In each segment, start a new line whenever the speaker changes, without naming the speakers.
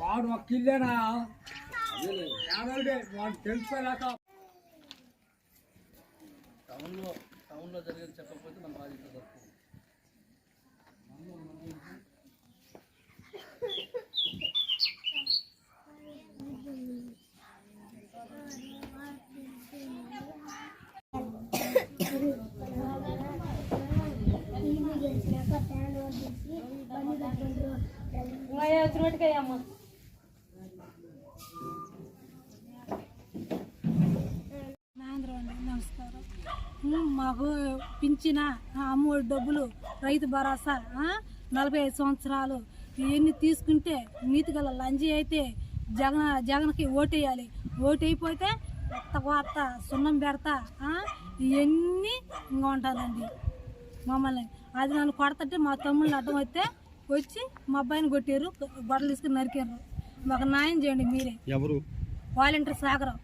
వాడు ఒక కిల్లేనా యాభై వాడు తెలుసుకోలేక
టౌన్లో టౌన్లో జరిగేది చెప్పకపోతే మన రాజకీయ జరుగుతుంది
నాంద్రం నమస్కారం. మాకు పింఛన అమ్మ డబ్బులు రైతు భరోసా నలభై ఐదు సంవత్సరాలు. ఇవన్నీ తీసుకుంటే నీతిగల లంజి అయితే జగన్ జగన్కి ఓటేయాలి. ఓటైపోతే కొత్త కొత్త సున్నం పెడతా ఇవన్నీ ఇంకా ఉంటానండి మమ్మల్ని. అది నన్ను కొడతంటే మా తమ్ముళ్ళు అడ్డం వస్తే వచ్చి మా అబ్బాయిని కొట్టారు గొడవలు తీసుకుని నరికారు. మాకు న్యాయం చేయండి మీరే.
ఎవరు?
వాలంటీర్ సాగరం.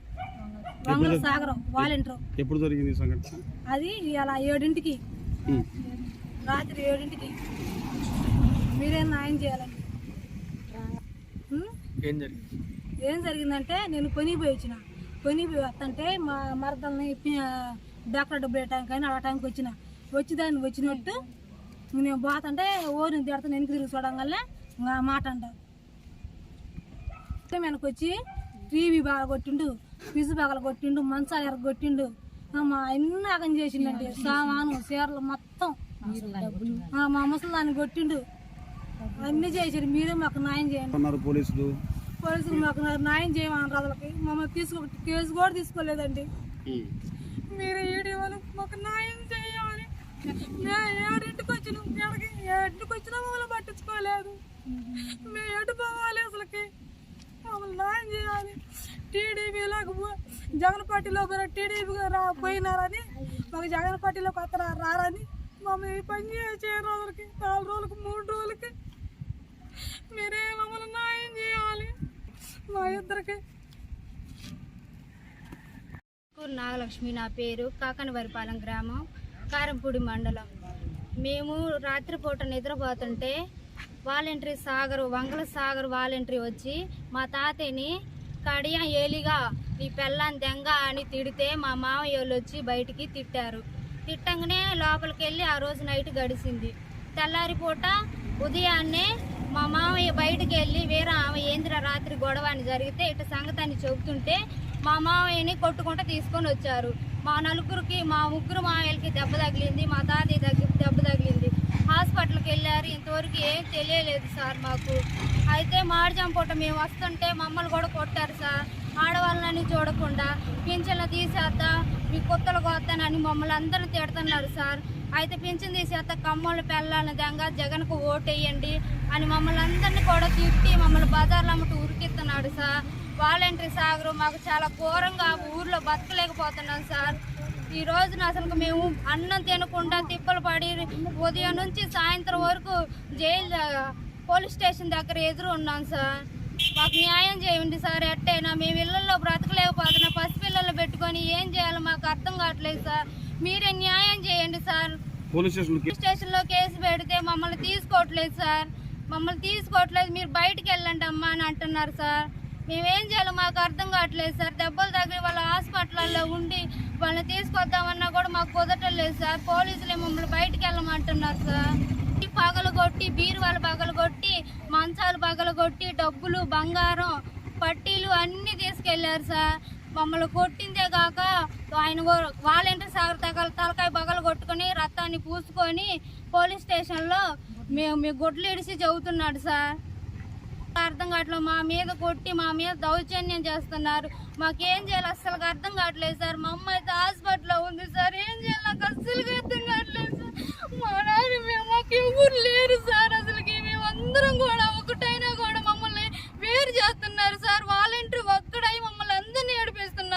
వంగల సాగరం వాలంటీర్.
ఎప్పుడు జరిగింది సంఘటన?
అది ఇలా ఏడింటికి. రాత్రి ఏడింటికి మీరే న్యాయం చేయాలండి?
ఏం జరిగింది?
ఏం జరిగిందంటే నేను కొనిపోయి వచ్చిన. కొనిపోయి వస్తుంటే మా మరదల్ని డాక్టర్ డబ్బులు వేయటానికి కానీ అడగటానికి వచ్చిన. వచ్చి దాన్ని వచ్చినట్టు నేను పోతుంటే ఓరిని తిడతాను వెనక్కి తిరిగి చూడంగానే మాట అంట. వెనక్కి వచ్చి టీవీ బాగా కొట్టిండు పిజు బాగా కొట్టిండు మంచాలు ఎరగ కొట్టిండు ఆ, మా అన్ని ఆగం చేసిండండి సామాను చీరలు మొత్తం ఆ, మా ముసలాన్ని కొట్టిండు. అన్ని చేసారు మీరే మాకు న్యాయం చేయండి.
పోలీసులు.
పోలీసులు మాకు న్యాయం చేయమన్నారు వాళ్ళకి. మమ్మల్ని తీసుకో కేసు కూడా తీసుకోలేదండి. మీరు ఏడి వాళ్ళు మాకు న్యాయం చేయాలి. మేము ఏడింటికి వచ్చినాం? ఏడింటికి వచ్చినా మమ్మల్ని పట్టించుకోలేదు. మేము ఎటు పోవాలి అసలుకి? మమ్మల్ని న్యాయం చేయాలి. టీడీపీలోకి పో- జగన్ పార్టీలో టీడీపీ రా పోయినారని మాకు జగన్ పార్టీలోకి వస్తారా రారని మమ్మల్ని పని చేయరు రోజులకి నాలుగు రోజులకి మూడు రోజులకి మీరే మమ్మల్ని న్యాయం చేయాలి. మా ఇద్దరికి.
నాగలక్ష్మి నా పేరు కాకనవరిపాలెం గ్రామం కారంపూడి మండలం. మేము రాత్రిపూట నిద్రపోతుంటే వాలంటరీ సాగర్ వంగల సాగర్ వాలంటరీ వచ్చి మా తాతయ్యని కడియం ఏలిగా నీ పెళ్ళాన్ని దెంగ అని తిడితే మా మామయ్య వాళ్ళు వచ్చి బయటికి తిట్టారు. తిట్టంగానే లోపలికి వెళ్ళి ఆ రోజు నైట్ గడిచింది తెల్లారిపూట ఉదయాన్నే మా మామయ్య బయటకు వెళ్ళి వేరే ఆమె ఏందిరా రాత్రి గొడవ అని జరిగితే ఇటు సంగతాన్ని చెబుతుంటే మా మామయ్యని కొట్టుకుంటూ తీసుకొని వచ్చారు. మా నలుగురికి మా ముగ్గురు మామయ్యలకి దెబ్బ తగిలింది మా తాతయ్య దగ్గర దెబ్బ తగిలింది. హాస్పిటల్కి వెళ్ళారు ఇంతవరకు ఏం తెలియలేదు సార్ మాకు. అయితే మాడిజాం పూట మేము వస్తుంటే మమ్మల్ని కూడా కొట్టారు సార్. ఆడవాళ్ళని చూడకుండా పింఛన్లు తీసేద్దా మీ కొత్తలు కొత్తానని మమ్మల్ని అందరూ తిడుతున్నారు సార్. అయితే పింఛన్ తీసేస్తా కమ్మలు పెళ్ళాలని దంగా జగన్కు ఓటేయండి అని మమ్మల్ని అందరినీ కూడా తిట్టి మమ్మల్ని బజార్లో అమ్మటి ఉరికిస్తున్నాడు సార్. వాలంటీర్ సాగరు మాకు చాలా ఘోరంగా ఊర్లో బతకలేకపోతున్నాం సార్. ఈ రోజున అసలు మేము అన్నం తినకుండా తిప్పలు పడి ఉదయం నుంచి సాయంత్రం వరకు జైలు పోలీస్ స్టేషన్ దగ్గర ఎదురు ఉన్నాం సార్. మాకు న్యాయం చేయండి సార్ ఎట్టయినా మేము ఇళ్ళలో బ్రతకలేకపోతున్నాం పసిపిల్లలు పెట్టుకొని ఏం చేయాలో మాకు అర్థం కావట్లేదు సార్. మీరే న్యాయం చేయండి సార్.
పోలీస్
పోలీస్ స్టేషన్లో కేసు పెడితే మమ్మల్ని తీసుకోవట్లేదు సార్. మమ్మల్ని తీసుకోవట్లేదు మీరు బయటికి వెళ్ళండి అమ్మా అని అంటున్నారు సార్. మేమేం చేయాలో మాకు అర్థం కావట్లేదు సార్. దెబ్బలు తగిలి వాళ్ళ హాస్పిటల్లో ఉండి వాళ్ళని తీసుకొద్దామన్నా కూడా మాకు కుదరటం లేదు సార్. పోలీసులే మమ్మల్ని బయటికి వెళ్ళమంటున్నారు సార్. పగలగొట్టి పగలు కొట్టి బీరువాలు పగలు కొట్టి మంచాలు పగలగొట్టి డబ్బులు బంగారం పట్టీలు అన్నీ తీసుకెళ్ళారు సార్. మమ్మల్ని కొట్టిందే కాక ఆయన వాలంటీర్ సార్ తగల తలకాయ పగలు కొట్టుకొని రక్తాన్ని పూసుకొని పోలీస్ స్టేషన్లో మేము మీ గుడ్లు ఇడిసి చెబుతున్నాడు సార్. అర్థం కావట్లేదు మా మీద కొట్టి మా మీద దౌర్జన్యం చేస్తున్నారు. మాకేం చేయాలి అస్సలు అర్థం కావట్లేదు సార్. మా అమ్మ అయితే హాస్పిటల్లో ఉంది సార్. ఏం చేయాలి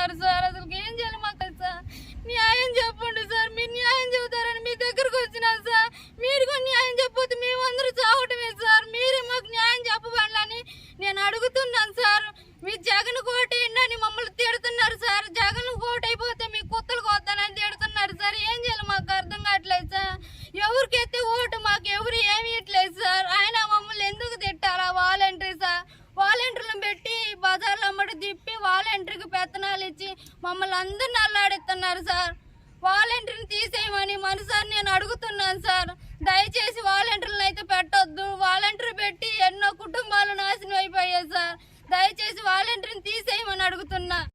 చేస్తున్నారు సార్ అసలు ఏం చేయాలి మాకు సార్? న్యాయం చెప్పండి సార్ మీరు న్యాయం చెబుతారని మీ దగ్గరకు వచ్చినా సార్. మీరు కూడా న్యాయం చెప్పొద్దు మేమందరూ చావటమే సార్. మీరే మాకు న్యాయం చెప్పబడాలని నేను అడుగుతున్నాను సార్. మీ జగన్ కోటి కోటేయండి మమ్మల్ని తిడుతున్నారు సార్. జగన్ కోటి అయిపోతే మీ కుత్తలు కొద్దానని తిడుతున్నారు సార్. ఏం చేయాలి మాకు అర్థం కావట్లేదు సార్. ఎవరికైతే మమ్మల్ని అందరిని అల్లాడిస్తున్నారు సార్. వాలంటీర్ని తీసేయమని మనసారి నేను అడుగుతున్నాను సార్. దయచేసి వాలంటీర్లను అయితే పెట్టొద్దు. వాలంటీర్ పెట్టి ఎన్నో కుటుంబాలు నాశనం అయిపోయాయి సార్. దయచేసి వాలంటీర్ని తీసేయమని అడుగుతున్నా.